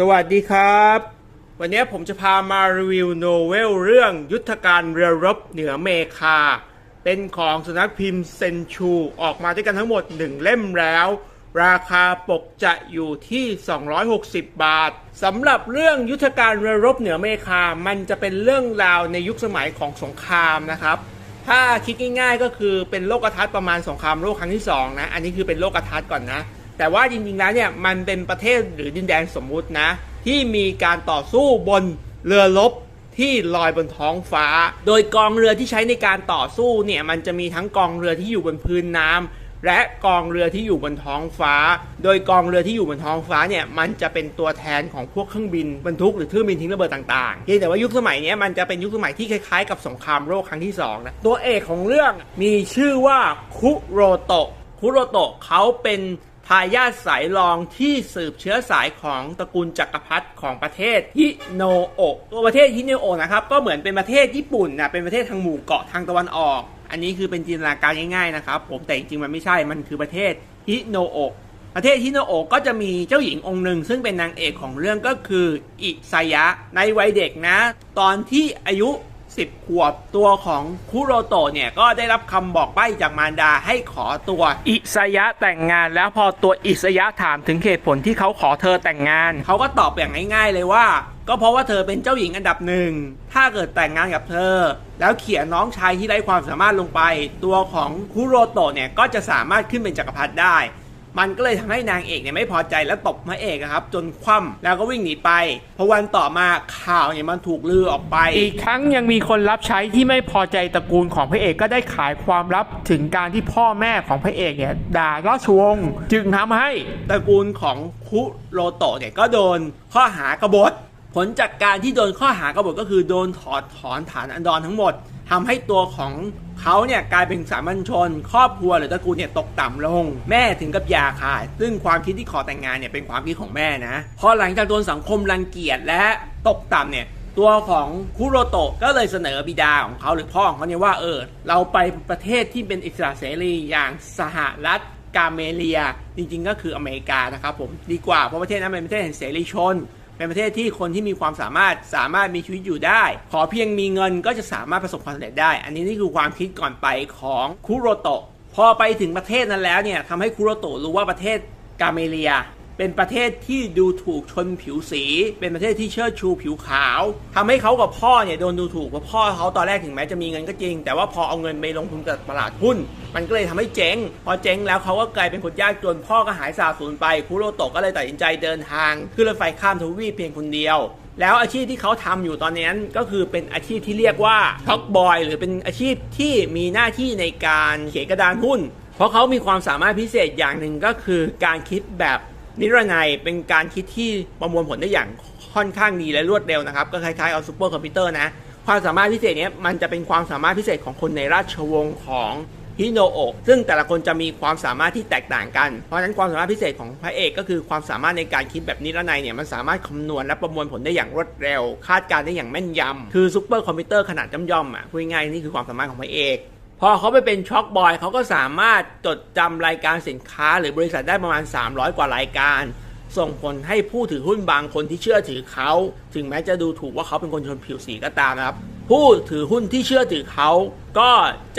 สวัสดีครับ วันนี้ผมจะพามารีวิวโนเวลเรื่องยุทธการเรือรบเหนือเมคา เป็นของสนักพิมพ์เซนชู ออกมาด้วยกันทั้งหมด 1 เล่มแล้ว ราคาปกจะอยู่ที่ 260 บาทสำหรับเรื่องยุทธการเรือรบเหนือเมคา มันจะเป็นเรื่องราวในยุคสมัยของสงครามนะครับ ถ้าคิดง่ายๆก็คือเป็นโลกทัศน์ประมาณสงครามโลกครั้งที่สองนะ อันนี้คือเป็นโลกทัศน์ก่อนนะ แต่ว่าจริงๆแล้วเนี่ยมันเป็นประเทศหรือดินแดนสมมุตินะ ที่มีการต่อสู้บนเรือรบที่ลอยบนท้องฟ้า โดยกองเรือที่ใช้ในการต่อสู้เนี่ยมันจะมีทั้งกองเรือที่อยู่บนพื้นน้ำและกองเรือที่อยู่บนท้องฟ้า โดยกองเรือที่อยู่บนท้องฟ้าเนี่ยมันจะเป็นตัวแทนของพวกเครื่องบินบรรทุกหรือเครื่องบินทิ้งระเบิดต่างๆเพียงแต่ว่ายุคสมัยนี้มันจะเป็นยุคสมัยที่คล้ายๆ กับสงครามโลกครั้งที่สองนะตัวเอกของเรื่องมีชื่อว่าคุโรโตะคุโรโตะเขาเป็น ทายาทสายรองที่สืบเชื้อสายของตระกูลจักรพรรดิของประเทศฮิโนโอะตัวประเทศฮิโนโอะนะครับก็เหมือนเป็นประเทศญี่ปุ่นนะเป็นประเทศทางหมู่เกาะทางตะวันออก อันนี้คือเป็นจินตนาการง่ายๆนะครับผมแต่จริงๆมันไม่ใช่มันคือประเทศฮิโนโอะประเทศฮิโนโอะก็จะมีเจ้าหญิงองค์หนึ่ง ซึ่งเป็นนางเอกของเรื่องก็คืออิซายะในวัยเด็กนะ ตอนที่อายุ 10 ขวบ ตัวของคุโรโตะเนี่ยก็ได้รับคำบอกใบ้จากมารดาให้ขอตัว อิสยะแต่งงานแล้วพอตัวอิสยะถามถึงเหตุผลที่เขาขอเธอแต่งงาน เขาก็ตอบอย่างง่ายๆเลยว่า ก็เพราะว่าเธอเป็นเจ้าหญิงอันดับหนึ่ง ถ้าเกิดแต่งงานกับเธอ แล้วเขียนน้องชายที่ไร้ความสามารถลงไป ตัวของคุโรโตะเนี่ยก็จะสามารถขึ้นเป็นจักรพรรดิได้ มันก็เลยทำให้นางเอกเนี่ยไม่พอใจและตบพระเอกครับจนคว่ำแล้วก็วิ่งหนีไปพอวันต่อมาข่าวเนี่ยมันถูกลือออกไป อีกทั้งยังมีคนรับใช้ที่ไม่พอใจตระกูลของพระเอกก็ได้ขายความลับถึงการที่พ่อแม่ของพระเอกเนี่ยด่าราชวงศ์จึงทำให้ตระกูลของคุโรโตะเนี่ยก็โดนข้อหากบฏผลจากการที่โดนข้อหากบฏก็คือโดนถอดถอนฐานอันดรทั้งหมด ทำให้ตัวของเขาเนี่ยกลายเป็นสามัญชน ครอบครัวหรือตระกูลเนี่ยตกต่ำลง แม่ถึงกับยาขาดซึ่งความคิดที่ขอแต่งงานเนี่ยเป็นความคิดของแม่นะพอหลังจากโดนสังคมรังเกียจและตกต่ำเนี่ยตัวของคุโรโตะก็เลยเสนอบิดาของเขาหรือพ่อของเขาเนี่ยว่าเออเราไปประเทศที่เป็นอิสระเสรีอย่างสหรัฐกาเมเลีย จริงๆก็คืออเมริกานะครับผมดีกว่าเพราะประเทศนั้นเป็นประเทศแห่งเสรีชน เป็นประเทศที่คนที่มีความสามารถสามารถมีชีวิตอยู่ได้ ขอเพียงมีเงินก็จะสามารถประสบความสำเร็จได้ อันนี้นี่คือความคิดก่อนไปของคุโรโตะพอไปถึงประเทศนั้นแล้วเนี่ยทำให้คุโรโตะรู้ว่าประเทศกาเมเลีย เป็นประเทศที่ดูถูกชนผิวสี เป็นประเทศที่เชิดชูผิวขาวทำให้เขากับพ่อเนี่ยโดนดูถูกเพราะพ่อเขาตอนแรกถึงแม้จะมีเงินก็จริง แต่ว่าพอเอาเงินไปลงทุนกับตลาดหุ้น มันก็เลยทำให้เจ๊ง พอเจ๊งแล้วเขาก็กลายเป็นคนยากจนพ่อก็หายสาบสูญไปคุโรโตะก็เลยตัดสินใจเดินทางขึ้นรถไฟข้ามทวีปเพียงคนเดียวแล้วอาชีพที่เขาทำอยู่ตอนนี้ก็คือเป็นอาชีพที่เรียกว่าท็อกบอยหรือเป็นอาชีพที่มีหน้าที่ในการเขียนกระดานหุ้น เพราะเขามีความสามารถพิเศษอย่างหนึ่งก็คือการคิดแบบ นิรนัยเป็นการคิดที่ประมวลผลได้อย่างค่อนข้างดีและรวดเร็วนะครับ ก็คล้ายๆเอาซูเปอร์คอมพิวเตอร์นะ ความสามารถพิเศษเนี้ยมันจะเป็นความสามารถพิเศษของคนในราชวงศ์ของฮิโนโอะซึ่งแต่ละคนจะมีความสามารถที่แตกต่างกัน เพราะฉะนั้นความสามารถพิเศษของพระเอกก็คือความสามารถในการคิดแบบนิรนัยเนี่ยมันสามารถคำนวณและประมวลผลได้อย่างรวดเร็ว คาดการณ์ได้อย่างแม่นยำคือซูเปอร์คอมพิวเตอร์ขนาดย่อมๆอะพูดง่ายนี่คือความสามารถของพระเอก พอเขาไปเป็นช็อคบอยเขาก็สามารถจดจำรายการสินค้าหรือบริษัทได้ประมาณ 300 กว่ารายการ ส่งผลให้ผู้ถือหุ้นบางคนที่เชื่อถือเขา ถึงแม้จะดูถูกว่าเขาเป็นคนชนผิวสีก็ตามนะครับ ผู้ถือหุ้นที่เชื่อถือเขาก็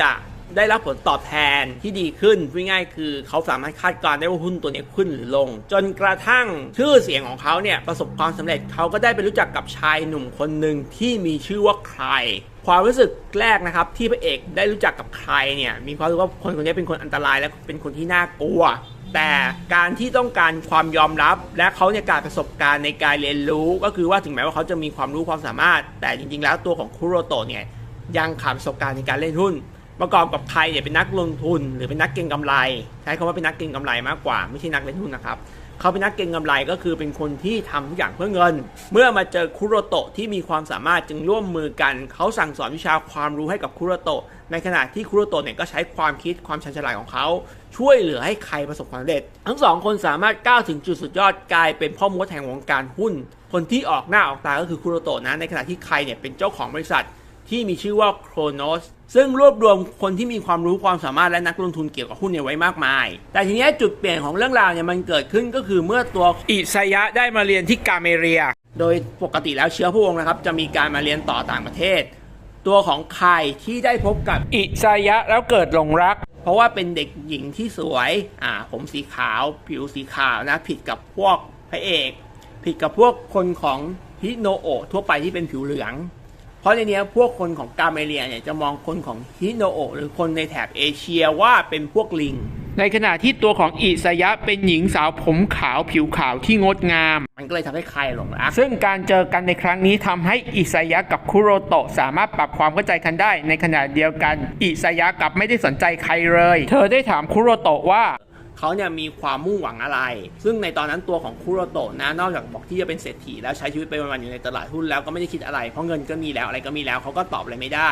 จะได้รับผลตอบแทนที่ดีขึ้นพูดง่ายๆคือเขาสามารถคาดการณ์ได้ว่าหุ้นตัวนี้ขึ้นหรือลง จนกระทั่งชื่อเสียงของเขาเนี่ยประสบความสำเร็จเขาก็ได้ไปรู้จักกับชายหนุ่มคนหนึ่งที่มีชื่อว่าใคร ความรู้สึกแรกนะครับ ที่พระเอกได้รู้จักกับใครเนี่ย มีความรู้ว่าคนคนนี้เป็นคนอันตรายและเป็นคนที่น่ากลัว แต่การที่ต้องการความยอมรับ และเขาเนี่ยการประสบการณ์ในการเรียนรู้ ก็คือว่าถึงแม้ว่าเขาจะมีความรู้ความสามารถ แต่จริง ๆ แล้วตัวของคุโรโตะเนี่ยยังขาดประสบการณ์ในการเล่นหุ้นประกอบกับใครเนี่ยเป็นนักลงทุนหรือเป็นนักเก็งกำไร ใช้คำว่าเป็นนักเก็งกำไรมากกว่า ไม่ใช่นักเล่นหุ้นนะครับ เขาเป็นนักเก็งกำไรก็คือเป็นคนที่ทำทุกอย่างเพื่อเงิน เมื่อมาเจอคุโรโตะที่มีความสามารถจึงร่วมมือกัน เขาสั่งสอนวิชาความรู้ให้กับคุโรโตะ ในขณะที่คุโรโตะเนี่ยก็ใช้ความคิดความชันฉลาดของเขา ช่วยเหลือให้ใครประสบความสำเร็จ ทั้งสองคนสามารถก้าวถึงจุดสุดยอดกลายเป็นพ่อมดแห่งวงการหุ้น คนที่ออกหน้าออกตาก็คือคุโรโตะนะในขณะที่ใครเนี่ยเป็นเจ้าของบริษัทที่มีชื่อว่าโครโนส ซึ่งรวบรวมคนที่มีความรู้ความสามารถและนักลงทุนเกี่ยวกับหุ้นเนี่ยไว้มากมาย แต่ทีเนี้ยจุดเปลี่ยนของเรื่องราวเนี่ยมันเกิดขึ้นก็คือเมื่อตัวอิสยะได้มาเรียนที่กาเมเรีย โดยปกติแล้วเชื้อพระวงศ์นะครับจะมีการมาเรียนต่อต่างประเทศ ตัวของใครที่ได้พบกับอิสยะแล้วเกิดหลงรัก เพราะว่าเป็นเด็กหญิงที่สวยอ่าผมสีขาว ผิวสีขาวนะผิดกับพวกพระเอก ผิดกับพวกคนของฮิโนโอะทั่วไปที่เป็นผิวเหลือง เพราะในเนี้ยพวกคนของกาเมเลียเนี่ยจะมองคนของฮิโนโอะหรือคนในแถบเอเชียว่าเป็นพวกลิง ในขณะที่ตัวของอิสยะเป็นหญิงสาวผมขาวผิวขาวที่งดงาม มันก็เลยทำให้ใครหลงรักซึ่งการเจอกันในครั้งนี้ทำให้อิสยะกับคุโรโตะสามารถปรับความเข้าใจกันได้ ในขณะเดียวกัน อิสยะกลับไม่ได้สนใจใครเลย เธอได้ถามคุโรโตะว่า เขาเนี่ยมีความมุ่งหวังอะไร ซึ่งในตอนนั้นตัวของคุโรโตะนะนอกจากบอกที่จะเป็นเศรษฐีแล้วใช้ชีวิตไปวันๆอยู่ในตลาดหุ้นแล้วก็ไม่ได้คิดอะไร เพราะเงินก็มีแล้วอะไรก็มีแล้วเขาก็ตอบอะไรไม่ได้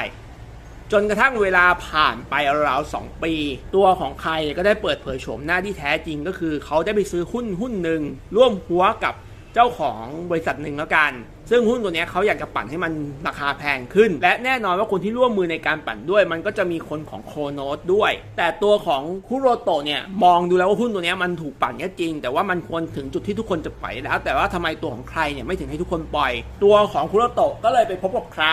จนกระทั่งเวลาผ่านไปราวสองปี ตัวของใครก็ได้เปิดเผยโฉมหน้าที่แท้จริงก็คือ เขาได้ไปซื้อหุ้นหุ้นหนึ่งร่วมหัวกับเจ้าของบริษัทหนึ่งแล้วกัน ซึ่งหุ้นตัวนี้เขาอยากจะปั่นให้มันราคาแพงขึ้น และแน่นอนว่าคนที่ร่วมมือในการปั่นด้วย มันก็จะมีคนของโคโนสด้วย แต่ตัวของคุโรโตะเนี่ยมองดูแล้วว่าหุ้นตัวนี้มันถูกปั่นก็จริง แต่ว่ามันควรถึงจุดที่ทุกคนจะปล่อยแล้ว แต่ว่าทำไมตัวของใครเนี่ยไม่ถึงให้ทุกคนปล่อย ตัวของคุโรโตะก็เลยไปพบกับใคร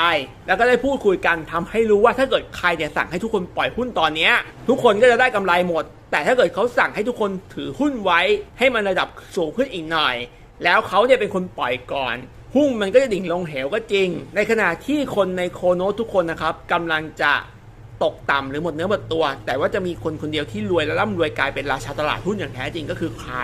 แล้วก็ได้พูดคุยกันทำให้รู้ว่าถ้าเกิดใครเนี่ยสั่งให้ทุกคนปล่อยหุ้นตอนนี้ทุกคนก็จะได้กำไรหมด แต่ถ้าเกิดเขาสั่งให้ทุกคนถือหุ้นไว้ ให้มันระดับสูงขึ้นอีกหน่อย แล้วเขาเนี่ยเป็นคนปล่อยก่อน หุ้นมันก็จะดิ่งลงเหวก็จริง ในขณะที่คนในโคโนทุกคนนะครับกำลังจะตกต่ำหรือหมดเนื้อหมดตัว แต่ว่าจะมีคนคนเดียวที่รวยและร่ำรวยกลายเป็นราชาตลาดหุ้นอย่างแท้จริงก็คือใคร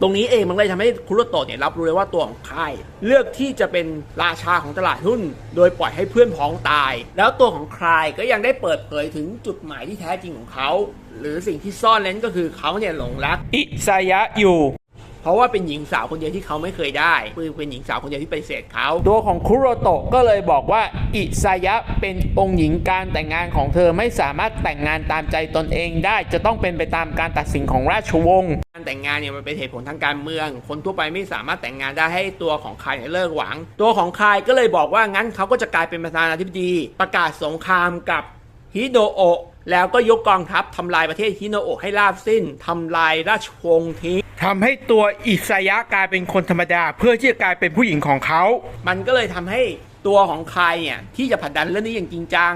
ตรงนี้เองมันเลยทำให้คุโรโตะเนี่ยรับรู้เลยว่าตัวของใครเลือกที่จะเป็นราชาของตลาดหุ้น โดยปล่อยให้เพื่อนพ้องตาย แล้วตัวของใครก็ยังได้เปิดเผยถึงจุดหมายที่แท้จริงของเขา หรือสิ่งที่ซ่อนเร้นก็คือเขาเนี่ยหลงรัก อิซายะอยู่ เพราะว่าเป็นหญิงสาวคนเดียวที่เขาไม่เคยได้คือเป็นหญิงสาวคนเดียวที่ปฏิเสธเขาตัวของคุโรโตะก็เลยบอกว่าอิซายะเป็นองค์หญิงการแต่งงานของเธอไม่สามารถแต่งงานตามใจตนเองได้จะต้องเป็นไปตามการตัดสินของราชวงศ์การแต่งงานเนี่ยมันเป็นเหตุผลทางการเมือง คนทั่วไปไม่สามารถแต่งงานได้ให้ตัวของใครเนี่ยเลิกหวัง ตัวของใครก็เลยบอกว่างั้นเขาก็จะกลายเป็นประธานาธิบดี ประกาศสงครามกับฮิโดโอะ แล้วก็ยกกองทัพทำลายประเทศฮิโนโอะให้ราบสิ้นทำลายราชวงศ์ทิ้งทำให้ตัวอิสยะกลายเป็นคนธรรมดา เพื่อที่จะกลายเป็นผู้หญิงของเขา มันก็เลยทำให้ตัวของใครเนี่ยที่จะผลักดันเรื่องนี้อย่างจริงจัง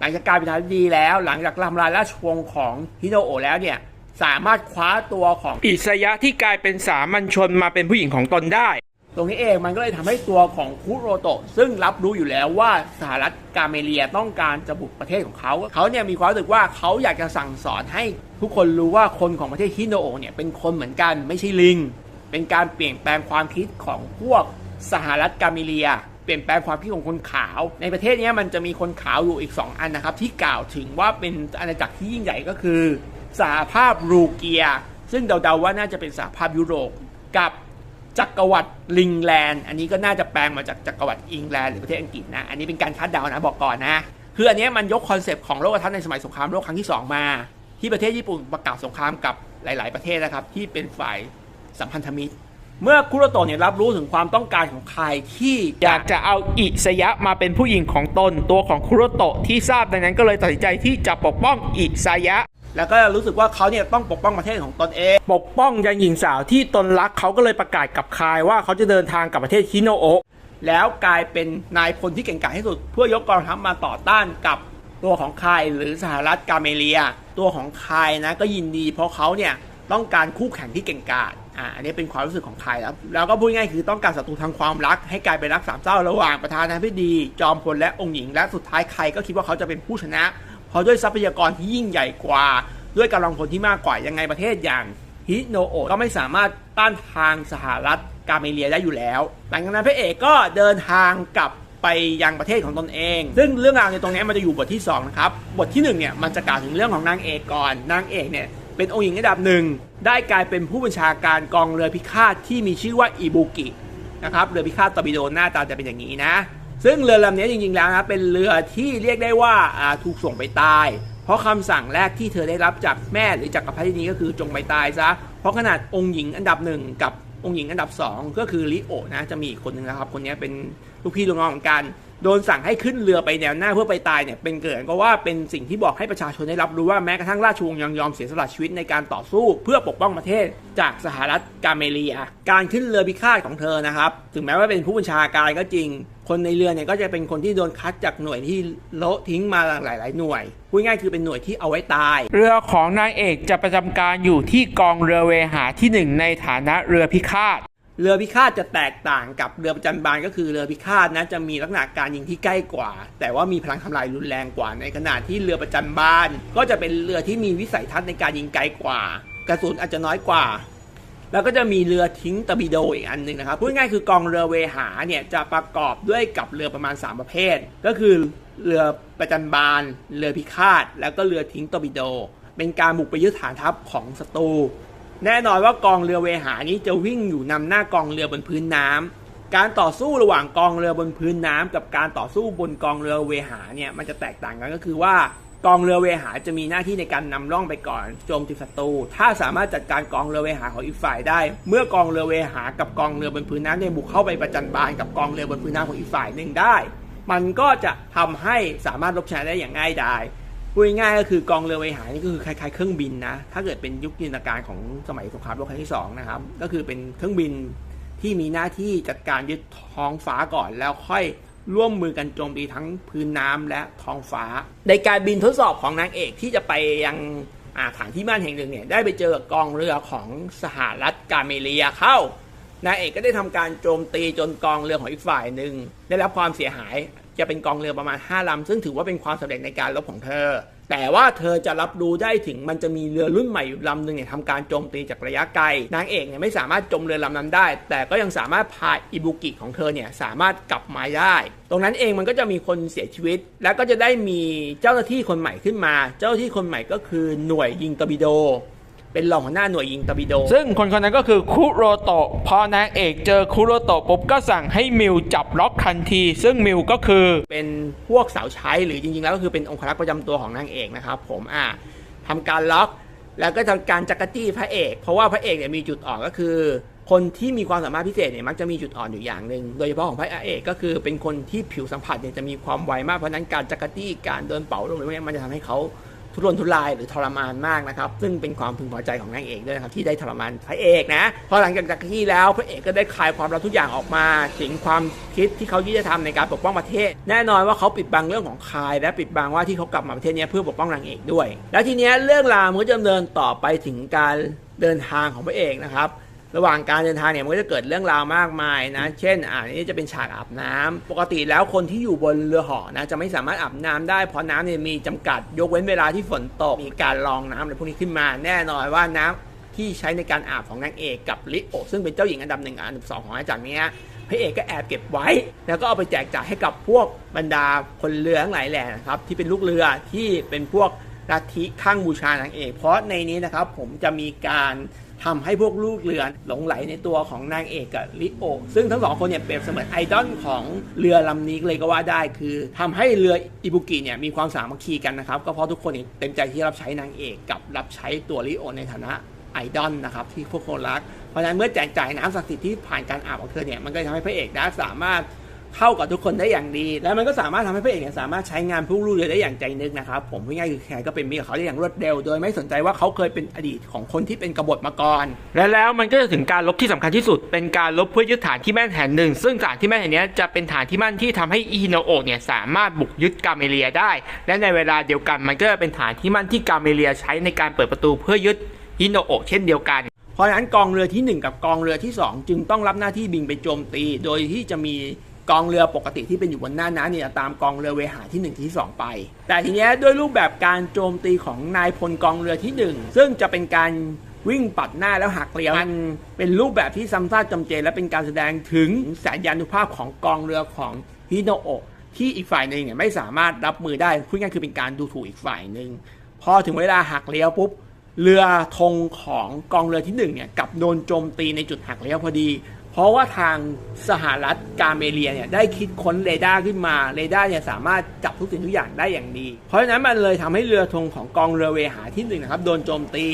หลังจากกลารเป็นทหารดีแล้ว หลังจากทำลายราชวงศ์ของฮิโนโอะแล้วเนี่ยสามารถคว้าตัวของอิสยะที่กลายเป็นสามัญชนมาเป็นผู้หญิงของตนได้ ตรงนี้เองมันก็เลยทำให้ตัวของคุโรโตะซึ่งรับรู้อยู่แล้วว่าสหรัฐกาเมเลียต้องการจะบุกประเทศของเขา เขาเนี่ยมีความรู้สึกว่าเขาอยากจะสั่งสอนให้ทุกคนรู้ว่าคนของประเทศฮินโนโอเนี่ยเป็นคนเหมือนกันไม่ใช่ลิง เป็นการเปลี่ยนแปลงความคิดของพวกสหรัฐกาเมเลียเปลี่ยนแปลงความคิดของคนขาว ในประเทศนี้มันจะมีคนขาวอยู่อีก 2 อันนะครับ ที่กล่าวถึงว่าเป็นอาณาจักรที่ยิ่งใหญ่ก็คือสหภาพรูเกีย ซึ่งเดาๆว่าน่าจะเป็นสหภาพยุโรปกับ จักรวรรดิลิงแลนด์ อันนี้ก็น่าจะแปลงมาจากจักรวรรดิอิงแลนด์หรือประเทศอังกฤษนะ อันนี้เป็นการคาดเดานะบอกก่อนนะ คืออันนี้มันยกคอนเซปต์ของโลกทัศน์ในสมัยสงครามโลกครั้งที่ 2 มา ที่ประเทศญี่ปุ่นประกาศสงครามกับหลาย ๆ ประเทศนะครับที่เป็นฝ่ายสัมพันธมิตร เมื่อคุโรโตะเนี่ยรับรู้ถึงความต้องการของใครที่อยากจะเอาอิสยะมาเป็นผู้หญิงของตน ตัวของคุโรโตะที่ทราบดังนั้นก็เลยตัดสินใจที่จะปกป้องอิสยะ แล้วก็รู้สึกว่าเขาเนี่ยต้องปกป้องประเทศของตนเอง ปกป้องยังหญิงสาวที่ตนรักเขาก็เลยประกาศกับคายว่าเขาจะเดินทางกลับประเทศฮิโนโอะแล้วกลายเป็นนายพลที่เก่งกาจที่สุด เพื่อยกกองทัพมาต่อต้านกับตัวของคายหรือสหรัฐกาเมเลีย ตัวของคายนะก็ยินดี เพราะเขาเนี่ยต้องการคู่แข่งที่เก่งกาจอ่าอันนี้เป็นความรู้สึกของคายแล้วแล้วก็พูดง่ายๆคือต้องการศัตรูทางความรัก ให้กลายเป็นรักสามเศร้าระหว่างประธานาธิบดี จอมพลและองค์หญิงและสุดท้ายใครก็คิดว่าเขาจะเป็นผู้ชนะเพ ราะด้วยทรัพยากรที่ยิ่งใหญ่กว่า ด้วยกำลังพลที่มากกว่ายังไงประเทศอย่างฮิโนโอะก็ไม่สามารถต้านทางสหรัฐกาเมเลียได้อยู่แล้ว หลังจากนั้นพระเอกก็เดินทางกลับไปยังประเทศของตนเอง ซึ่งเรื่องราวในตรงนี้มันจะอยู่บทที่2นะครับ บทที่1เนี่ยมันจะกล่าวถึงเรื่องของนางเอกก่อน นางเอกเนี่ยเป็นองค์หญิงระดับหนึ่ง ได้กลายเป็นผู้บัญชาการกองเรือพิฆาตที่มีชื่อว่าอิบุกินะครับ เรือพิฆาตตอร์ปิโดหน้าตาจะเป็นอย่างนี้นะ ซึ่งเรือลำนี้จริงๆแล้วนะเป็นเรือที่เรียกได้ว่าถูกส่งไปตาย เพราะคำสั่งแรกที่เธอได้รับจากแม่หรือจากกัปพรรดินีก็คือจงไปตายซะ เพราะขนาดองค์หญิงอันดับหนึ่งกับองค์หญิงอันดับสองก็คือลิโอนะจะมีอีกคนหนึ่งนะครับ คนนี้เป็นลูกพี่ลูกน้องเหมือนกัน โดนสั่งให้ขึ้นเรือไปแนวหน้าเพื่อไปตายเนี่ยเป็นเกิดก็ว่าเป็นสิ่งที่บอกให้ประชาชนได้รับรู้ว่าแม้กระทั่งราชวงศ์ยังยอมเสียสละชีวิตในการต่อสู้ เพื่อปกป้องประเทศจากสหรัฐกาเมเลีย การขึ้นเรือพิฆาตของเธอนะครับ ถึงแม้ว่าเป็นผู้บัญชาการก็จริง คนในเรือเนี่ยก็จะเป็นคนที่โดนคัดจากหน่วยที่โละทิ้งมาหลาย ๆ หน่วยพูดง่ายคือเป็นหน่วยที่เอาไว้ตาย เรือของนางเอกจะประจำการอยู่ที่กองเรือเวหาที่หนึ่งในฐานะเรือพิฆาต เรือพิฆาตจะแตกต่างกับเรือประจันบานก็คือเรือพิฆาตนะจะมีลักษณะการยิงที่ใกล้กว่า แต่ว่ามีพลังทำลายรุนแรงกว่า ในขณะที่เรือประจันบาน ก็จะเป็นเรือที่มีวิสัยทัศน์ในการยิงไกลกว่า กระสุนอาจจะน้อยกว่า แล้วก็จะมีเรือทิ้งตอร์ปิโดอีกอันหนึ่งนะครับพูดง่ายคือกองเรือเวหาเนี่ยจะประกอบด้วยกับเรือประมาณ 3 ประเภท ก็คือเรือประจันบาน เรือพิฆาต แล้วก็เรือทิ้งตอร์ปิโด เป็นการบุกไปยึดฐานทัพของศัตรู แน่นอนว่ากองเรือเวหานี้จะวิ่งอยู่นำหน้ากองเรือบนพื้นน้ำการต่อสู้ระหว่างกองเรือบนพื้นน้ำกับการต่อสู้บนกองเรือเวหาเนี่ยมันจะแตกต่างกันก็คือว่ากองเรือเวหาจะมีหน้าที่ในการนำร่องไปก่อนโจมตีศัตรู ถ้าสามารถจัดการกองเรือเวหาของอีกฝ่ายได้ เมื่อกองเรือเวหากับกองเรือบนพื้นน้ำเนี่ยบุกเข้าไปประจันบานกับกองเรือบนพื้นน้ำของอีกฝ่ายหนึ่งได้ มันก็จะทำให้สามารถรบชนะได้อย่างง่ายดาย พูดง่ายก็คือกองเรือไวหานี่ก็คือคล้ายๆเครื่องบินนะ ถ้าเกิดเป็นยุคจินตนาการของสมัยสงครามโลกครั้งที่สองนะครับ ก็คือเป็นเครื่องบินที่มีหน้าที่จัดการยึดท้องฟ้าก่อนแล้วค่อยร่วมมือกันโจมตีทั้งพื้นน้ำและท้องฟ้า ในการบินทดสอบของนางเอกที่จะไปยังฐานที่มั่นแห่งหนึ่งเนี่ยได้ไปเจอกับกองเรือของสหรัฐกาเมเลียเข้านายเอกก็ได้ทำการโจมตีจนกองเรือของอีกฝ่ายหนึ่งได้รับความเสียหาย จะเป็นกองเรือประมาณ 5 ลำ ซึ่งถือว่าเป็นความสำเร็จในการรบของเธอ แต่ว่าเธอจะรับรู้ได้ถึงมันจะมีเรือรุ่นใหม่อยู่ลำหนึ่งเนี่ยทำการโจมตีจากระยะไกล นางเอกเนี่ยไม่สามารถจมเรือลำนั้นได้ แต่ก็ยังสามารถพาอิบุกิของเธอเนี่ยสามารถกลับมาได้ ตรงนั้นเองมันก็จะมีคนเสียชีวิต แล้วก็จะได้มีเจ้าหน้าที่คนใหม่ขึ้นมา เจ้าหน้าที่คนใหม่ก็คือหน่วยยิงตอร์ปิโด เป็นรองหัวหน้าหน่วยยิงตอร์ปิโด ซึ่งคนคนนั้นก็คือคุโรโตะพอนางเอกเจอคุโรโตะปุ๊บก็สั่งให้มิวจับล็อกทันที ซึ่งมิวก็คือ เป็นพวกสาวใช้หรือจริงๆ แล้วก็คือเป็นองครักษ์ประจำตัวของนางเอกนะครับผมอ่าทำการล็อก แล้วก็ทำการจักรจี้พระเอก เพราะว่าพระเอกเนี่ยมีจุดอ่อนก็คือ คนที่มีความสามารถพิเศษเนี่ยมักจะมีจุดอ่อนอยู่อย่างหนึ่งโดยเฉพาะของพระเอกก็คือเป็นคนที่ผิวสัมผัสเนี่ยจะมีความไวมากเพราะฉะนั้นการจักรจี้การเดินเป่าลงหรือพวกเนี้ยมันจะทำให้เขา ทุรนทุรายหรือทรมานมากนะครับ ซึ่งเป็นความพึงพอใจของนางเอกด้วยนะครับที่ได้ทรมานพระเอกนะพอหลังจากจากที่แล้วพระเอกก็ได้คลายความลับทุกอย่างออกมา ถึงความคิดที่เขาที่จะทำในการปกป้องประเทศ แน่นอนว่าเขาปิดบังเรื่องของคาย และปิดบังว่าที่เขากลับมาประเทศนี้เพื่อปกป้องนางเอกด้วย แล้วทีเนี้ยเรื่องราวมันก็จะดำเนินต่อไปถึงการเดินทางของพระเอกนะครับ ระหว่างการเดินทางเนี่ยมันก็จะเกิดเรื่องราวมากมายนะ เช่นอ่านี่จะเป็นฉากอาบน้ำปกติแล้วคนที่อยู่บนเรือเหอนะจะไม่สามารถอาบน้ำได้เพราะน้ำเนี่ยมีจำกัดยกเว้นเวลาที่ฝนตกมีการรองน้ำอะไรพวกนี้ขึ้นมาแน่นอนว่าน้ำที่ใช้ในการอาบของนางเอกกับลิโอซึ่งเป็นเจ้าหญิงอันดับหนึ่งอันดับสองของอาณาจักรเนี้ยพระเอกก็แอบเก็บไว้ แล้วก็เอาไปแจกจ่ายให้กับพวกบรรดาคนเรือทั้งหลายแหล่นะครับที่เป็นลูกเรือที่เป็นพวกลัทธิข้างบูชานางเอก เพราะในนี้นะครับผมจะมีการ ทำให้พวกลูกเรือหลงไหลในตัวของนางเอกกับลิโอ ซึ่งทั้งสองคนเนี่ยเปรียบเสมือนไอดอลของเรือลำนี้เลยก็ว่าได้ คือทำให้เรืออิบุกิเนี่ยมีความสามัคคีกันนะครับ ก็เพราะทุกคนเนี่ยเต็มใจที่รับใช้นางเอกกับรับใช้ตัวลิโอในฐานะไอดอลนะครับที่พวกคนรัก เพราะฉะนั้นเมื่อแจกจ่ายน้ำศักดิ์สิทธิ์ที่ผ่านการอาบของเธอเนี่ยมันก็ทำให้พระเอกนะสามารถ เข้ากับทุกคนได้อย่างดี และมันก็สามารถทำให้พระเอกเนี่ยสามารถใช้งานผู้ลูกเรือได้อย่างใจนึกนะครับผมพูดง่ายๆคือใครก็เป็นมิตรกับเขาได้อย่างรวดเร็ว โดยไม่สนใจว่าเขาเคยเป็นอดีตของคนที่เป็นกบฏมาก่อน และแล้วมันก็จะถึงการลบที่สำคัญที่สุด เป็นการลบเพื่อยึดฐานที่แม่นแห่งหนึ่ง ซึ่งฐานที่แม่นแห่งเนี้ยจะเป็นฐานที่มั่นที่ทำให้อิฮิโนโอะเนี่ยสามารถบุกยึดกาเมเลียได้ และในเวลาเดียวกันมันก็จะเป็นฐานที่มั่นที่กาเมเลียใช้ในการเปิดประตูเพื่อยึดอิฮิโนโอะเช่นเดียวกัน เพราะฉะนั้นกองเรือทีหนึ่1 กับกองเรือที่ 2 จึงต้องรับหน้าที่บินไปโจมตี โดยที่จะมี กองเรือปกติที่เป็นอยู่บนหน้าน้ำเนี่ยตามกองเรือเวหาที่1ที่2 ไป แต่ทีเนี้ยด้วยรูปแบบการโจมตีของนายพลกองเรือที่ 1 ซึ่งจะเป็นการวิ่งปัดหน้าแล้วหักเลี้ยวมันเป็นรูปแบบที่ซ้ำซากจำเจ และเป็นการแสดงถึงแสนยานุภาพของกองเรือของฮิโนโอะที่อีกฝ่ายหนึ่งเนี่ยไม่สามารถรับมือได้พูดง่ายคือเป็นการดูถูกอีกฝ่ายหนึ่งพอถึงเวลาหักเลี้ยวปุ๊บเรือธงของกองเรือที่หนึ่งเนี่ยกับโดนโจมตีในจุดหักเลี้ยวพอดี เพราะว่าทางสหรัฐกาเมเลียเนี่ยได้คิดค้นเรดาร์ขึ้นมาเรดาร์เนี่ยสามารถจับทุกสิ่งทุกอย่างได้อย่างดี เพราะฉะนั้นมันเลยทำให้เรือธงของกองเรือเวหาที่หนึ่งนะครับโดนโจมตี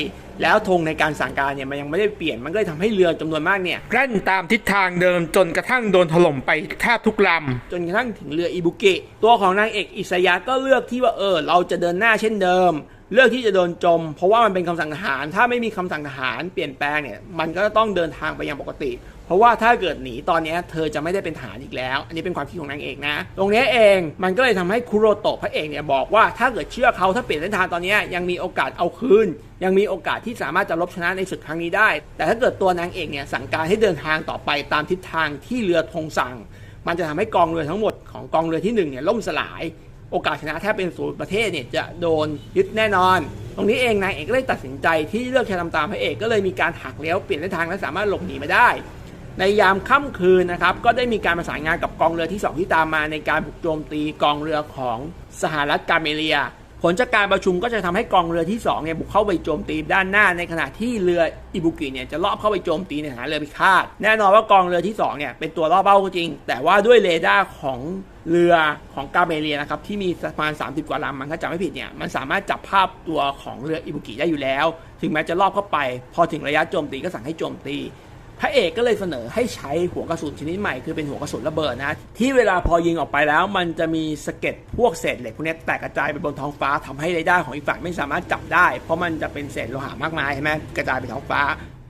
แล้วธงในการสั่งการเนี่ยมันยังไม่ได้เปลี่ยนมันก็เลยทำให้เรือจำนวนมากเนี่ยแล่นตามทิศทางเดิมจนกระทั่งโดนถล่มไปแทบทุกลำจนกระทั่งถึงเรืออิบุกิตัวของนางเอกอิสยาก็เลือกที่ว่าเออเราจะเดินหน้าเช่นเดิมเลือกที่จะโดนจม เพราะว่ามันเป็นคำสั่งทหาร ถ้าไม่มีคำสั่งทหารเปลี่ยนแปลงเนี่ย มันก็ต้องเดินทางไปอย่างปกติเพ ราะว่าถ้าเกิดหนีตอนนี้เธอจะไม่ได้เป็นทหารอีกแล้ว อันนี้เป็นความคิดของนางเอกนะ ตรงนี้เองมันก็เลยทำให้คุโรโตะพระเอกเนี่ยบอกว่าถ้าเกิดเชื่อเขาถ้าเปลี่ยนเส้นทางตอนนี้ยังมีโอกาสเอาคืน ยังมีโอกาสที่สามารถจะลบชนะในศึกครั้งนี้ได้ แต่ถ้าเกิดตัวนางเอกเนี่ยสั่งการให้เดินทางต่อไปตามทิศทางที่เรือธงสั่ง มันจะทำให้กองเรือทั้งหมดของกองเรือที่หนึ่งเนี่ยล่มสลายโอกาสชนะแทบเป็นศูนย์ประเทศเนี่ยจะโดนยึดแน่นอน ตรงนี้เองนายเอกก็เลยตัดสินใจที่เลือกจะทำตามพระเอกก็เลยมีการหักเลี้ยวเปลี่ยนเส้นทางและสามารถหลบหนีมาได้ ในยามค่ำคืนนะครับก็ได้มีการประสานงานกับกองเรือที่สองที่ตามมาในการบุกโจมตีกองเรือของสหรัฐกาเมเลีย ผลจากการประชุมก็จะทำให้กองเรือที่2เนี่ยบุกเข้าไปโจมตีด้านหน้า ในขณะที่เรืออิบุกิเนี่ยจะลอบเข้าไปโจมตีในฐานเรือพิฆาตแน่นอนว่ากองเรือที่2เนี่ยเป็นตัวล่อเป้าก็จริง แต่ว่าด้วยเรดาร์ของเรือของกาเมเลียนะครับที่มีประมาณ 30 กว่าลำมันถ้าจำไม่ผิดเนี่ยมันสามารถจับภาพตัวของเรืออิบุกิได้อยู่แล้ว ถึงแม้จะลอบเข้าไป พอถึงระยะโจมตีก็สั่งให้โจมตี พระเอกก็เลยเสนอให้ใช้หัวกระสุนชนิดใหม่คือเป็นหัวกระสุนระเบิดนะที่เวลาพอยิงออกไปแล้ว มันจะมีสะเก็ดพวกเศษเหล็กพวกนี้แตกกระจายไปบนท้องฟ้าทำให้เรดาร์ของอีกฝ่ายไม่สามารถจับได้ เพราะมันจะเป็นเศษโลหะมากมายใช่ไหมกระจายไปท้องฟ้า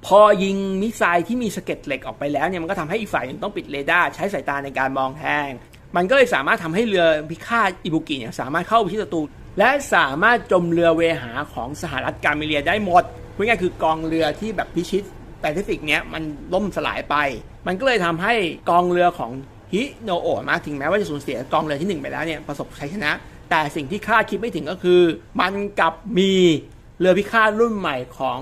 พอยิงมิสไซล์ที่มีสะเก็ดเหล็กออกไปแล้วเนี่ยมันก็ทำให้อีกฝ่ายหนึ่งต้องปิดเรดาร์ใช้สายตาในการมองแทงมันก็เลยสามารถทำให้เรือพิฆาตอิบุกิเนี่ยสามารถเข้าไปที่ศัตรูและสามารถจมเรือเวหาของสหรัฐกาเมเลียได้หมดพูดง่ายคือกองเรือที่แบบพิชิต แปซิฟิกเนี้ยมันล่มสลายไป มันก็เลยทำให้กองเรือของฮิโนโอะมาถึงแม้ว่าจะสูญเสียกองเรือที่ 1 ไปแล้วเนี่ยประสบชัยชนะ แต่สิ่งที่คาดคิดไม่ถึงก็คือ มันกลับมีเรือพิฆาตรุ่นใหม่ของ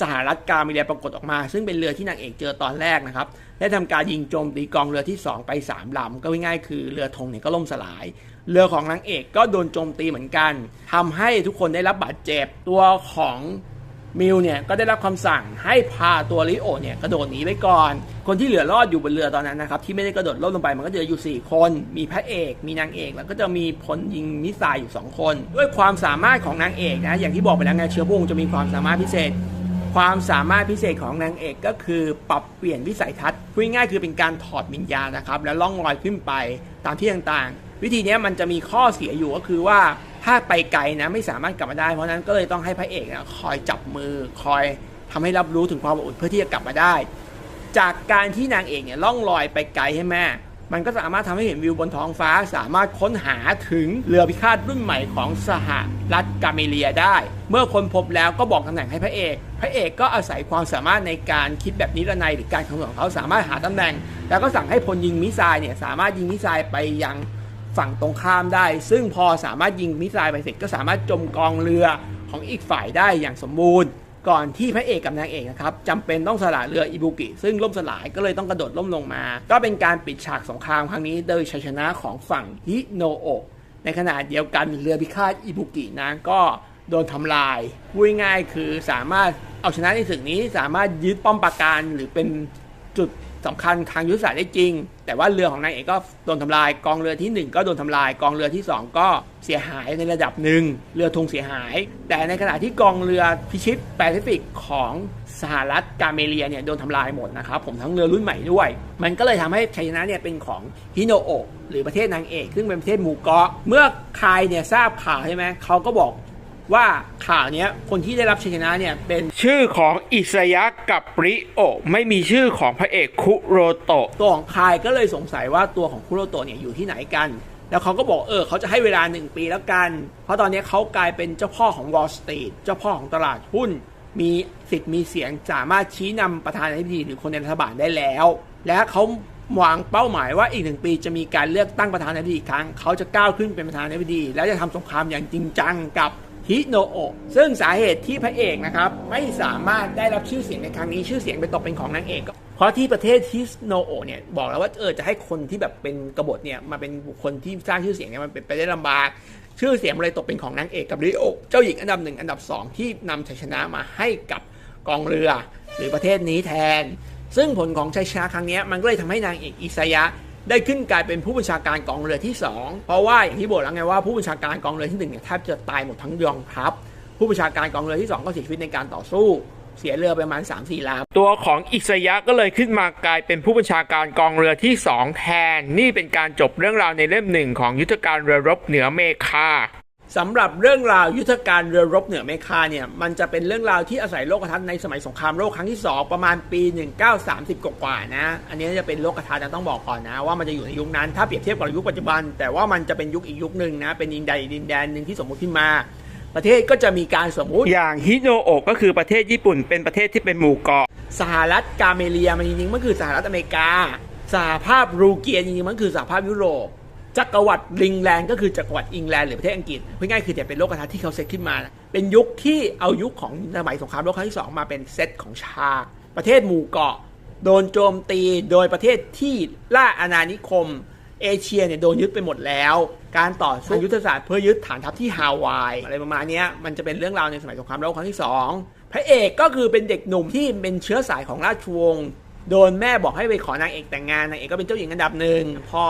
สหรัฐกาเมเลียปรากฏออกมา ซึ่งเป็นเรือที่นางเอกเจอตอนแรกนะครับได้ทำการยิงโจมตีกองเรือที่ 2 ไป 3ลำก็ง่ายๆคือเรือธงเนี่ยก็ล่มสลาย เรือของนางเอกก็โดนโจมตีเหมือนกันทำให้ทุกคนได้รับบาดเจ็บตัวของ มิลเนี่ยก็ได้รับคำสั่งให้พาตัวลิโอเนี่ยกระโดดหนีไปก่อน คนที่เหลือรอดอยู่บนเรือตอนนั้นนะครับที่ไม่ได้กระโดดล่มลงไปมันก็จะอยู่ 4 คน มีพระเอก มีนางเอก แล้วก็จะมีพลยิงมิสไซล์อยู่ 2 คน ด้วยความสามารถของนางเอกนะอย่างที่บอกไปแล้วไงเชื้อพระวงจะมีความสามารถพิเศษ ความสามารถพิเศษของนางเอกก็คือปรับเปลี่ยนวิสัยทัศน์พูดง่ายคือเป็นการถอดวิญญาณนะครับแล้วล่องลอยขึ้นไปตามที่ต่างๆ วิธีนี้มันจะมีข้อเสียอยู่ก็คือว่า ถ้าไปไกลนะไม่สามารถกลับมาได้ เพราะนั้นก็เลยต้องให้พระเอกนะคอยจับมือคอยทำให้รับรู้ถึงความอบอุ่นเพื่อที่จะกลับมาได้ จากการที่นางเอกเนี่ยล่องลอยไปไกลให้แม่มันก็สามารถทำให้เห็นวิวบนท้องฟ้า สามารถค้นหาถึงเรือพิฆาตรุ่นใหม่ของสหรัฐกาเมเลียได้ เมื่อคนพบแล้วก็บอกตำแหน่งให้พระเอก พระเอกก็อาศัยความสามารถในการคิดแบบนิรนัยหรือการคำนวณของเขาสามารถหาตำแหน่ง แล้วก็สั่งให้พลยิงมิสไซล์เนี่ยสามารถยิงมิสไซล์ไปยัง ฝั่งตรงข้ามได้ ซึ่งพอสามารถยิงมิสไซล์ไปเสร็จก็สามารถจมกองเรือของอีกฝ่ายได้อย่างสมบูรณ์ ก่อนที่พระเอกกับนางเอกนะครับจำเป็นต้องสละเรืออิบุกิ ซึ่งล่มสลายก็เลยต้องกระโดดล่มลงมา ก็เป็นการปิดฉากสงครามครั้งนี้โดยชัยชนะของฝั่งฮิโนโอะในขณะเดียวกันเรือพิฆาตอิบุกินะก็โดนทำลายพูดง่ายๆคือสามารถเอาชนะในศึกนี้สามารถยึดป้อมปราการหรือเป็นจุดสำคัญทางยุทธศาสตร์ได้จริง แต่ว่าเรือของนายเอกก็โดนทำลาย กองเรือทีหนึ่1 ก็โดนทำลาย กองเรือที่ 2 ก็เสียหายในระดับหนึ่งเรือธงเสียหาย แต่ในขณะที่กองเรือพิชิตแปซิฟิกของสหรัฐกาเมเลียเนี่ยโดนทำลายหมดนะครับผมทั้งเรือรุ่นใหม่ด้วย มันก็เลยทำให้ชัยชนะเนี่ยเป็นของฮิโนโอะหรือประเทศนางเอกซึ่งเป็นประเทศหมู่เกาะเมื่อใครเนี่ยทราบข่าวใช่ไหมเขาก็บอก ว่าข่าวเนี้ยคนที่ได้รับชัยชนะเนี่ยเป็นชื่อของอิสยะกับริโอ ไม่มีชื่อของพระเอกคุโรโตะตัวของคายก็เลยสงสัยว่าตัวของคุโรโตะเนี่ยอยู่ที่ไหนกัน แล้วเขาก็บอกเออเขาจะให้เวลาหนึ่งปีแล้วกัน เพราะตอนนี้เขากลายเป็นเจ้าพ่อของ Wall Street เจ้าพ่อของตลาดหุ้น มีสิทธิ์มีเสียงสามารถชี้นำประธานาธิบดีหรือคนในรัฐบาลได้แล้ว และเขาวางเป้าหมายว่าอีกหนึ่งปีจะมีการเลือกตั้งประธานาธิบดีอีกครั้ง เขาจะก้าวขึ้นเป็นประธานาธิบดี แล้วจะทำสงครามอย่างจริงจังกับ ฮิโนโอะซึ่งสาเหตุที่พระเอกนะครับไม่สามารถได้รับชื่อเสียงในครั้งนี้ชื่อเสียงไปตกเป็นของนางเอกก็เพราะที่ประเทศฮิโนโอะเนี่ยบอกแล้วว่าเออจะให้คนที่แบบเป็นกบฏเนี่ยมาเป็นบุคคลที่สร้างชื่อเสียงเนี่ยมันเป็นไปได้ลำบากชื่อเสียงมันเลยตกเป็นของนางเอกกับริโอเจ้าหญิงอันดับหนึ่งอันดับสองที่นำชัยชนะมาให้กับกองเรือ หรือประเทศนี้แทน ซึ่งผลของชัยชนะครั้งนี้มันก็เลยทำให้นางเอกอิสยะ ได้ขึ้นกลายเป็นผู้บัญชาการกองเรือที่ 2 เพราะว่าอย่างที่บอกแล้วไงว่าผู้บัญชาการกองเรือที่1เนี่ยแทบจะตายหมดทั้งยองทัพผู้บัญชาการกองเรือที่ 2 ก็เสียชีวิตในการต่อสู้ เสียเรือไปประมาณ3 4ลำตัวของอิสยะก็เลยขึ้นมากลายเป็นผู้บัญชาการกองเรือที่ 2 แทน นี่เป็นการจบเรื่องราวในเล่มหนึ่งของยุทธการเรือรบเหนือเมคา สำหรับเรื่องราวยุทธการเรือรบเหนือเมฆาเนี่ยมันจะเป็นเรื่องราวที่อาศัยโลกทัศน์ในสมัยสงครามโลกครั้งที่ 2 ประมาณปี 1930 กว่าๆนะ อันนี้จะเป็นโลกทัศน์นะต้องบอกก่อนนะ ว่ามันจะอยู่ในยุคนั้นถ้าเปรียบเทียบกับยุคปัจจุบัน แต่ว่ามันจะเป็นยุคอีกยุคหนึ่งนะเป็นดินแดนอีกดินแดนหนึ่งที่สมมติขึ้นมา ประเทศก็จะมีการสมมุติอย่างฮิโนโอะก็คือประเทศญี่ปุ่น เป็นประเทศที่เป็นหมู่เกาะสหรัฐกาเมเลียมันจริงๆมันคือสหรัฐอเมริกาสหภาพรูเกียจริงๆมันคือสหภาพยุโรป จักรวรรดิลิงแลนด์ก็คือจักรวรรดิอิงแลนด์หรือประเทศอังกฤษพูดง่ายๆคือจะเป็นโลกทัศน์ที่เขาเซตขึ้นมา เป็นยุคที่เอายุคของสมัยสงครามโลกครั้งที่สองมาเป็นเซตของชาติประเทศหมู่เกาะ โดนโจมตีโดยประเทศที่ล่าอาณานิคม เอเชียเนี่ยโดนยึดไปหมดแล้ว การต่อสู้ยุทธศาสตร์เพื่อยึดฐานทัพที่ฮาวายอะไรประมาณนี้มันจะเป็นเรื่องราวในสมัยสงครามโลกครั้งที่สองพระเอกก็คือเป็นเด็กหนุ่มที่เป็นเชื้อสายของราชวงศ์ โดนแม่บอกให้ไปขอนางเอกแต่งงานนางเอกก็เป็นเจ้าหญิงอันดับหนึ่งพอ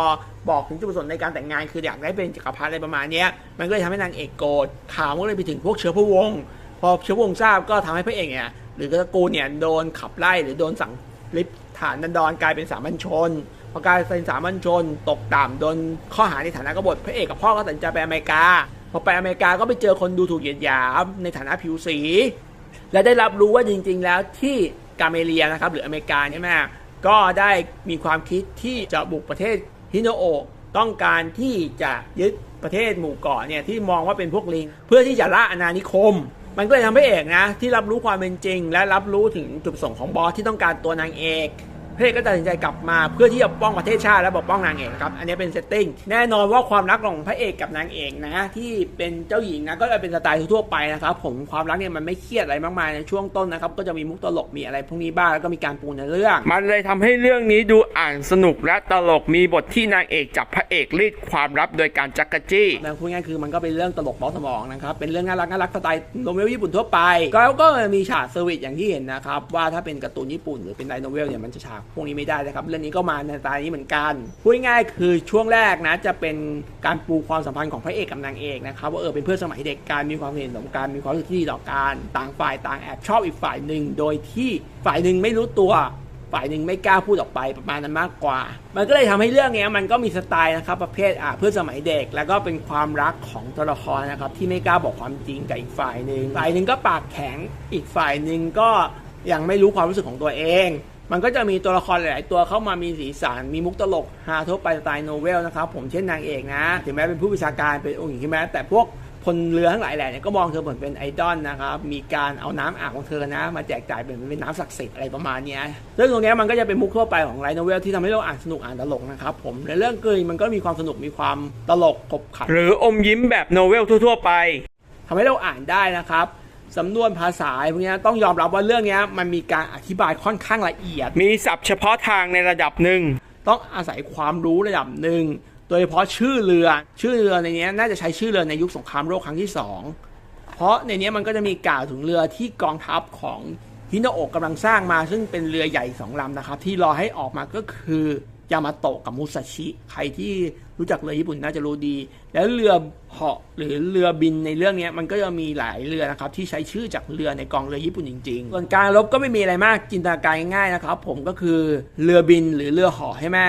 บอกถึงจุดประสงค์ในการแต่งงาน คืออยากได้เป็นจักรพรรดิอะไรประมาณนี้มันก็เลยทำให้นางเอกโกรธข่าวมันก็เลยไปถึงพวกเชื้อพระวงศ์พอเชื้อพระวงศ์ทราบก็ทำให้พระเอกเนี่ยหรือตระกูลเนี่ยโดนขับไล่หรือโดนสั่งลิฟฐานนันดรกลายเป็นสามัญชนพอกลายเป็นสามัญชน ตกต่ำโดนข้อหาในฐานะกบฏพระเอกกับพ่อก็ตัดสินใจไปอเมริกาพอไปอเมริกาก็ไปเจอคนดูถูกเหยียดหยามในฐานะผิวสี และได้รับรู้ว่าจริง ๆ แล้วที่ กาเมเลียนะครับหรืออเมริกาใช่ไหมก็ได้มีความคิดที่จะบุกประเทศฮินโนโอต้องการที่จะยึดประเทศหมู่เกาะเนี่ยที่มองว่าเป็นพวกลิง เพื่อที่จะละอาณานิคม มันก็เลยทำให้เอกนะ ที่รับรู้ความเป็นจริง และรับรู้ถึงจุดประสงค์ของบอสที่ต้องการตัวนางเอก เอกก็ตัดสินใจกลับมาเพื่อที่จะปกป้องประเทศชาติและปกป้องนางเอกครับอันนี้เป็นเซตติ้งแน่นอนว่าความรักของพระเอกกับนางเอกนะที่เป็นเจ้าหญิงนะก็จะเป็นสไตล์ทั่วๆไปนะครับผมความรักเนี่ยมันไม่เครียดอะไรมากมายในช่วงต้นนะครับก็จะมีมุกตลกมีอะไรพวกนี้บ้างแล้วก็มีการปูในเรื่อง มันเลยทำให้เรื่องนี้ดูอ่านสนุกและตลกมีบทที่นางเอกจับพระเอกรีดความลับโดยการจักกะจี้นะพูดง่ายๆคือมันก็เป็นเรื่องตลกเบาสมองนะครับเป็นเรื่องน่ารักน่ารักสไตล์โนเวลญี่ปุ่นทั่วไปแล้วก็มีฉากเซอร์วิสอย่างที่เห็นนะครับว่าถ้าเป็นการ์ตูนญี่ปุ่นหรือเป็นไดโนเวลเนี่ยมันจะฉากพวกนี้ไม่ได้นะครับ เรื่องนี้ก็มาในสไตล์นี้เหมือนกันพูดง่ายๆคือช่วงแรกนะจะเป็นการปูความสัมพันธ์ของพระเอกกับนางเอกนะครับว่าเออเป็นเพื่อนสมัยเด็กการมีความเห็นต่อกันมีความรู้สึกที่ดีต่อกันต่างฝ่ายต่างแอบชอบอีกฝ่ายหนึ่งโดยที่ฝ่ายหนึ่งไม่รู้ตัวฝ่ายหนึ่งไม่กล้าพูดออกไปประมาณนั้นมากกว่า มันก็เลยทำให้เรื่องเนี้ยมันก็มีสไตล์นะครับประเภทอะเพื่อนสมัยเด็ก แล้วก็เป็นความรักของตัวละครนะครับที่ไม่กล้าบอกความจริงกับอีกฝ่ายหนึ่งฝ่ายหนึ่งก็ปากแข็งอีกฝ่ายหนึ่งก็ยังไม่รู้ความรู้สึกของตัวเอง มันก็จะมีตัวละครหลาย ๆ ตัวเข้ามามีสีสันมีมุกตลกฮาทั่วไปสไตล์โนเวลนะครับผมเช่นนางเอกนะ ถึงแม้เป็นผู้บัญชาการเป็นองค์หญิงใช่ไหมแต่พวกพลเรือทั้งหลายแหล่เนี่ยก็มองเธอเหมือนเป็นไอดอลนะครับ มีการเอาน้ำอาบของเธอนะ มาแจกจ่ายเป็นเป็นน้ำศักดิ์สิทธิ์อะไรประมาณเนี้ยซึ่งตรงเนี้ยมันก็จะเป็นมุกทั่วไปของไลท์โนเวลที่ทำให้เราอ่านสนุกอ่านตลกนะครับผมในเรื่องเกยมันก็มีความสนุกมีความตลกขบขันหรืออมยิ้มแบบโนเวลทั่ว ๆ ไปทำให้เราอ่านได้นะครับ สำนวนภาษาพวกเนี้ยต้องยอมรับว่าเรื่องเนี้ยมันมีการอธิบายค่อนข้างละเอียด มีศัพท์เฉพาะทางในระดับหนึ่ง ต้องอาศัยความรู้ระดับหนึ่ง โดยเฉพาะชื่อเรือ ชื่อเรือในเนี้ยน่าจะใช้ชื่อเรือในยุคสงครามโลกครั้งที่สองเพราะในเนี้ยมันก็จะมีกล่าวถึงเรือที่กองทัพของฮิโนโอะกำลังสร้างมา ซึ่งเป็นเรือใหญ่สองลำนะครับ ที่รอให้ออกมาก็คือยามาโตะกับมุซาชิ ใครที่ รู้จักเรือญี่ปุ่นน่าจะรู้ดี แล้วเรือเหาะหรือเรือบินในเรื่องนี้มันก็จะมีหลายเรือนะครับที่ใช้ชื่อจากเรือในกองเรือญี่ปุ่นจริงๆ ส่วนการรบก็ไม่มีอะไรมากจินตนาการง่ายๆนะครับ ผมก็คือเรือบินหรือเรือเหาะให้แม่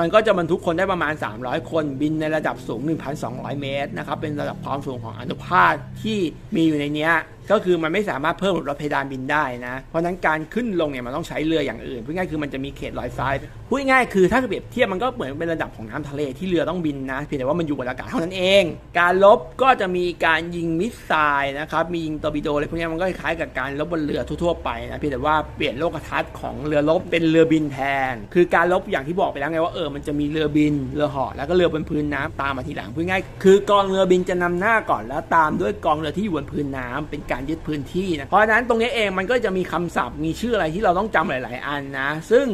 มันก็จะบรรทุกคนได้ประมาณ 300 คนบินในระดับสูง 1,200 เมตรนะครับ เป็นระดับความสูงของอนุภาคที่มีอยู่ในนี้ ก็คือมันไม่สามารถเพิ่มรถเพดานบินได้นะ เพราะนั้นการขึ้นลงเนี่ยมันต้องใช้เรืออย่างอื่นพูดง่ายคือมันจะมีเขตลอยฟ้าพูดง่ายคือถ้าเปรียบเทียบมันก็เหมือนเป็นระดับของน้ำทะเลที่เรือต้องบินนะเพียงแต่ว่ามันอยู่บนอากาศเท่านั้นเอง การลบก็จะมีการยิงมิสไซล์นะครับมียิงตอร์ปิโดอะไรพวกนี้มันก็คล้ายๆกับการลบบนเรือทั่วๆไปนะเพียงแต่ว่าเปลี่ยนโลกทัศน์ของเรือลบเป็นเรือบินแทน คือการลบอย่างที่บอกไปแล้วไงว่าเออมันจะมีเรือบินเรือหาะแล้วก็เรือบนพื้นน้ำตามมาทีหลังพูดง่ายคือกองเรือบินจะนำหน้าก่อนแล้วตามด้วยกองเรือที่อยู่บนพื้นน้ำเป็นการยึดพื้นที่นะ เพราะฉะนั้นตรงนี้เองมันก็จะมีคำศัพท์มีชื่ออะไรที่เราต้องจำหลาย ๆ อันนะ ซึ่ง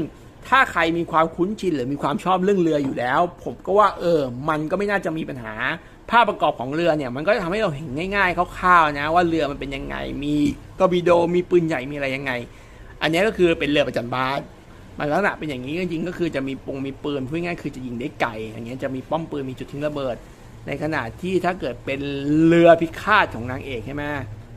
ถ้าใครมีความคุ้นชินหรือมีความชอบเรื่องเรืออยู่แล้ว ผมก็ว่าเออ มันก็ไม่น่าจะมีปัญหา ภาพประกอบของเรือเนี่ย มันก็จะทำให้เราเห็นง่ายๆคร่าวๆนะ ว่าเรือมันเป็นยังไง มีกอร์บิโดมีปืนใหญ่มีอะไรยังไง อันนี้ก็คือเป็นเรือประจันบานมันลักษณะเป็นอย่างนี้จริงๆก็คือจะมีปงมีปืนพูดง่ายคือจะยิงได้ไกลอย่างเงี้ยจะมีป้อมปืนมีจุดทิ้งระเบิด ในขณะที่ถ้าเกิดเป็นเรือพิฆาตของนางเอกใช่ไหม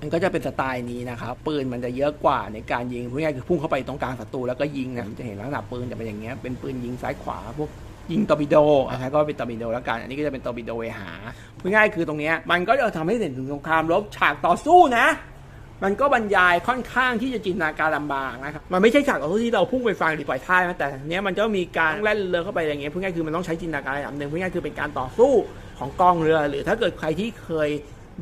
มันก็จะเป็นสไตล์นี้นะครับปืนมันจะเยอะกว่าในการยิงพูดง่ายคือพุ่งเข้าไปตรงกลางศัตรูแล้วก็ยิงนะมันจะเห็นลักษณะปืนจะเป็นอย่างเงี้ยเป็นปืนยิงซ้ายขวาพวกยิงตอร์ปิโดอะก็เป็นตอร์ปิโดแล้วกัน อันนี้ก็จะเป็นตอร์ปิโดเวหาพูดง่ายคือตรงเนี้ยมันก็จะทำให้เห็นถึงสงครามรบฉากต่อสู้นะ มันก็บรรยายค่อนข้างที่จะจินตนาการลำบากนะครับ มันไม่ใช่ฉากต่อสู้ที่เราพุ่งไปฟังหรือปล่อยท่านะแต่เนี้ยมันก็มีการแล่นเรือเข้าไปอะไรเงี้ยพูดง่ายคือมันต้องใช้จินตนาการระดับหนึ่งพูดง่ายคือเป็นการต่อสู้ของกองเรือ หรือถ้าเกิดใครที่เคย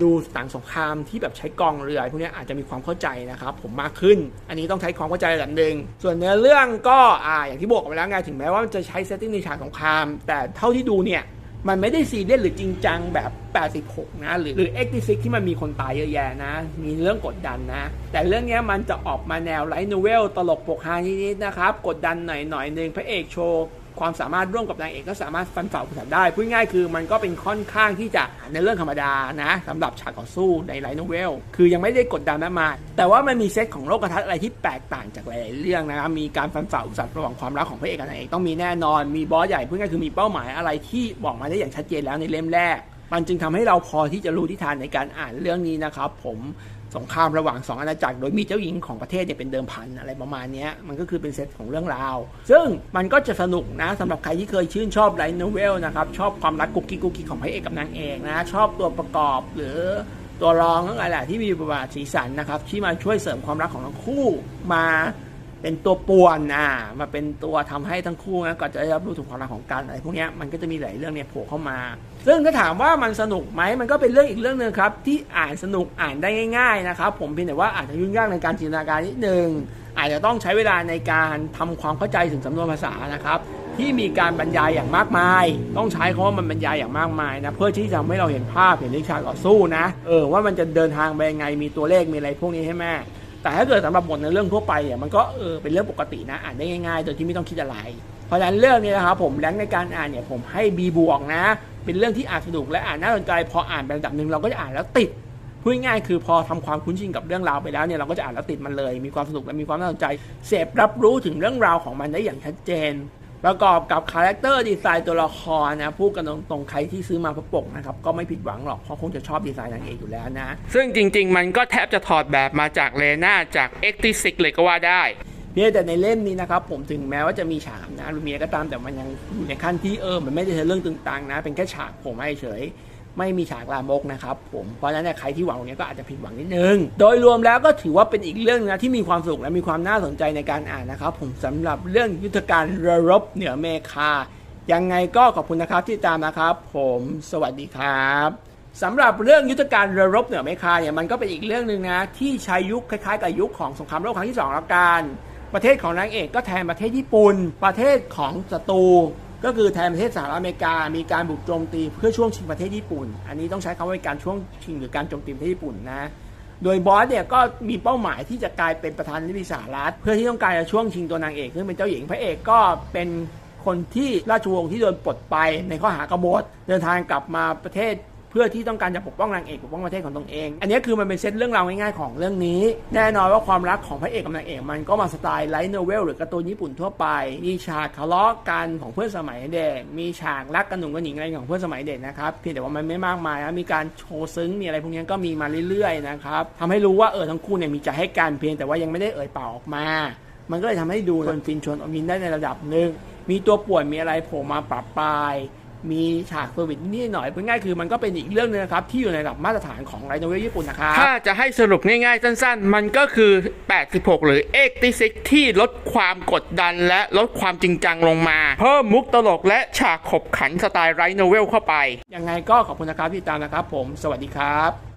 ดูหนังสงครามที่แบบใช้กองเรือพวกนี้อาจจะมีความเข้าใจนะครับผมมากขึ้น อันนี้ต้องใช้ความเข้าใจระดับหนึ่งส่วนเนื้อเรื่องก็อ่าอย่างที่บอกไปแล้วไงถึงแม้ว่ามันจะใช้เซตติ้งในฉากสงคราม แต่เท่าที่ดูเนี่ยมันไม่ได้ซีเรียสหรือจริงจังแบบ 86 นะ หรือหรือ86ที่มันมีคนตายเยอะแยะนะ มีเรื่องกดดันนะ แต่เรื่องนี้มันจะออกมาแนวไลท์โนเวลตลกปกฮานิดๆนะครับ กดดันหน่อยหน่อยหนึ่งพระเอกโชว์ ความสามารถร่วมกับนางเอกก็สามารถฟันฝ่าอุปสรรคได้พูดง่ายคือมันก็เป็นค่อนข้างที่จะในเรื่องธรรมดานะสำหรับฉากต่อสู้ในไลท์โนเวลคือยังไม่ได้กดดันมากมายแต่ว่ามันมีเซตของโลกทัศน์อะไรที่แตกต่างจากหลายๆเรื่องนะครับมีการฟันฝ่าอุปสรรคระหว่างความรักของพระเอกกับนางเอกต้องมีแน่นอน มีบอสใหญ่พูดง่ายคือมีเป้าหมายอะไรที่บอกมาได้อย่างชัดเจนแล้วในเล่มแรกมันจึงทำให้เราพอที่จะรู้ทิศทางในการอ่านเรื่องนี้นะครับผม สงครามระหว่างสองอาณาจักร โดยมีเจ้าหญิงของประเทศเนี่ยเป็นเดิมพันอะไรประมาณนี้มันก็คือเป็นเซตของเรื่องราว ซึ่งมันก็จะสนุกนะสำหรับใครที่เคยชื่นชอบไลท์โนเวลนะครับ ชอบความรักกุ๊กกิ๊กกุ๊กกิ๊กของพระเอกกับนางเอกนะ ชอบตัวประกอบหรือตัวรองทั้งหลายแหละที่มีบทบาทสีสันนะครับ ที่มาช่วยเสริมความรักของทั้งคู่มา เป็นตัวป่วนอ่ามาเป็นตัวทำให้ทั้งคู่นะก็จะได้รับรู้ถึงความรักของกันอะไรพวกนี้มันก็จะมีหลายเรื่องเนี่ยโผล่เข้ามา ซึ่งถ้าถามว่ามันสนุกไหมมันก็เป็นเรื่องอีกเรื่องหนึ่งครับ ที่อ่านสนุกอ่านได้ง่าย ๆนะครับ ผมเพียงแต่ว่าอาจจะยุ่งยากในการจินตนาการนิดนึงอาจจะต้องใช้เวลาในการทำความเข้าใจถึงสำนวนภาษานะครับ ที่มีการบรรยายอย่างมากมาย ต้องใช้คำว่ามันบรรยายอย่างมากมายนะเพื่อที่จะทำให้เราเห็นภาพเห็นทิศทาต่อสู้นะเออว่ามันจะเดินทางไปยังไงมีตัวเลขมีอะไรพวกนี้ให้แม่ แต่ถ้าเกิดสำหรับบทในเรื่องทั่วไปเนี่ยมันก็เออเป็นเรื่องปกตินะอ่านได้ง่ายๆโดยที่ไม่ต้องคิดอะไร เพราะฉะนั้นเรื่องนี้นะครับผมแรงในการอ่านเนี่ยผมให้ B บวกนะ เป็นเรื่องที่อ่านสนุกและอ่านน่าสนใจ พออ่านไประดับหนึ่งเราก็จะอ่านแล้วติดพูดง่ายๆคือพอทำความคุ้นชินกับเรื่องราวไปแล้วเนี่ยเราก็จะอ่านแล้วติดมันเลย มีความสนุกและมีความน่าสนใจ เสพรับรู้ถึงเรื่องราวของมันได้อย่างชัดเจน ประกอบกับคาแรคเตอร์ดีไซน์ตัวละครนะพูดกันตรงๆใครที่ซื้อมาเพราะปกนะครับก็ไม่ผิดหวังหรอกเพราะคงจะชอบดีไซน์นางเอกอยู่แล้วนะ ซึ่งจริงๆ มันก็แทบจะถอดแบบมาจากเลน่าจาก X6 เลยก็ว่าได้เพียงแต่ในเล่มนี้นะครับผมถึงแม้ว่าจะมีฉากนะหรือมีอะไรก็ตามแต่มันยังอยู่ในขั้นที่เออมันไม่ได้ใช้เรื่องตึงตังนะ เป็นแค่ฉากผมให้เฉย ไม่มีฉากลามกนะครับผมเพราะฉะนั้นเนี่ยใครที่หวังตรงนี้ก็อาจจะผิดหวังนิดนึง โดยรวมแล้วก็ถือว่าเป็นอีกเรื่องนะที่มีความสนุกและมีความน่าสนใจในการอ่านนะครับผมสำหรับเรื่องยุทธการเรือรบเหนือเมฆายังไงก็ขอบคุณนะครับที่ตามนะครับ ผมสวัสดีครับสำหรับเรื่องยุทธการเรือรบเหนือเมฆาเนี่ยมันก็เป็นอีกเรื่องหนึ่งนะที่ใช้ยุคคล้ายๆกับยุคของสงครามโลกครั้งที่สองแล้วกันประเทศของนางเอกก็แทนประเทศญี่ปุ่น ประเทศของศัตรู ก็คือแทนประเทศสหรัฐอเมริกา มีการบุกโจมตีเพื่อช่วงชิงประเทศญี่ปุ่น อันนี้ต้องใช้คำว่าเป็นการช่วงชิงหรือการโจมตีประเทศญี่ปุ่นนะ โดยบอสเนี่ยก็มีเป้าหมายที่จะกลายเป็นประธานาธิบดีสหรัฐเพื่อที่ต้องการจะช่วงชิงตัวนางเอกซึ่งเป็นเจ้าหญิงพระเอกก็เป็นคนที่ราชวงศ์ที่โดนปลดไปในข้อหากบฏเดินทางกลับมาประเทศ เพื่อที่ต้องการจะปกป้องนางเอกปกป้องประเทศของตนเอง อันนี้คือมันเป็นเซตเรื่องราวง่ายๆของเรื่องนี้ แน่นอนว่าความรักของพระเอกกับนางเอกมันก็มาสไตล์ไลท์โนเวลหรือการ์ตูนญี่ปุ่นทั่วไปมีฉากทะเลาะกันของเพื่อนสมัยเด็ก มีฉากรักกันหนุ่มกันหญิงอะไรของเพื่อนสมัยเด็กนะครับเพียงแต่ว่ามันไม่มากมายนะมีการโชว์ซึ้งมีอะไรพวกนี้ก็มีมาเรื่อยๆนะครับทำให้รู้ว่าเออทั้งคู่เนี่ยมีใจให้กันเพียงแต่ว่ายังไม่ได้เอ่ยปากออกมา มันก็เลยทำให้ดูชวนฟินชวนอมยินได้ในระดับหนึ่งมีตัวป่วนมีอะไรโผล่มาปรับปลาย มีฉากเซอร์วิสนิดหน่อยพูดง่ายคือมันก็เป็นอีกเรื่องหนึงนะครับ ที่อยู่ในระดับมาตรฐานของไรโนเวลญี่ปุ่นนะครับ ถ้าจะให้สรุปง่ายๆ สั้นๆ มันก็คือ 86 หรือ X6 ที่ลดความกดดันและลดความจริงจังลงมา เพิ่มมุกตลกและฉากขบขันสไตล์ไรโนเวลเข้าไป ยังไงก็ขอบคุณนะครับที่ติดตามนะครับผม สวัสดีครับ